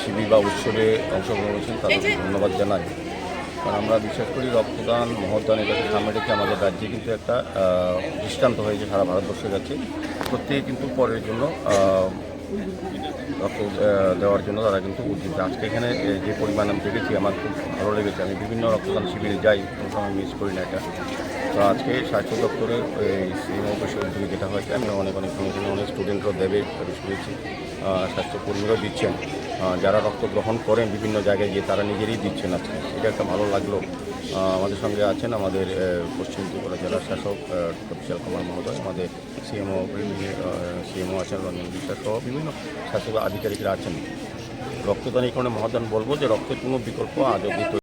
শিবিরা বা উৎসবে অংশগ্রহণ করেছেন তাদেরকে ধন্যবাদ জানাই। কারণ আমরা বিশ্বাস করি রক্তদান মহদান এটাকে সামনে রেখে আমাদের রাজ্যে কিন্তু একটা দৃষ্টান্ত হয়েছে সারা ভারতবর্ষের কাছে প্রত্যেকে কিন্তু পরের জন্য রক্ত দেওয়ার জন্য তারা কিন্তু উদ্যোগ আজকে এখানে যে পরিমাণ আমি দেখেছি, আমার খুব ভালো লেগেছে। আমি বিভিন্ন রক্তদান শিবিরে যাই, কোনো সময় মিস করি না এটা। তো আজকে স্বাস্থ্য দপ্তরের এই অফিসের উদ্যোগে যেটা হয়েছে, আমি অনেক অনেক এখানে অনেক স্টুডেন্টরাও দেবে শুনেছি স্বাস্থ্যকর্মীরাও দিচ্ছেন। যারা রক্ত গ্রহণ করেন বিভিন্ন জায়গায় গিয়ে, তারা নিজেরই দিচ্ছেন আজকে। এটা একটা ভালো লাগল। আমাদের সঙ্গে আছেন আমাদের পশ্চিম ত্রিপুরা জেলার শাসক বিশাল কুমার মহোদয়, আমাদের সিএমও সিএমও আছেন রঞ্জন বিশ্বাস সহ বিভিন্ন শাসক আধিকারিকরা আছেন। রক্তদান এই কারণে মহাদান বলব যে রক্তের কোনো বিকল্প আজ অব্দি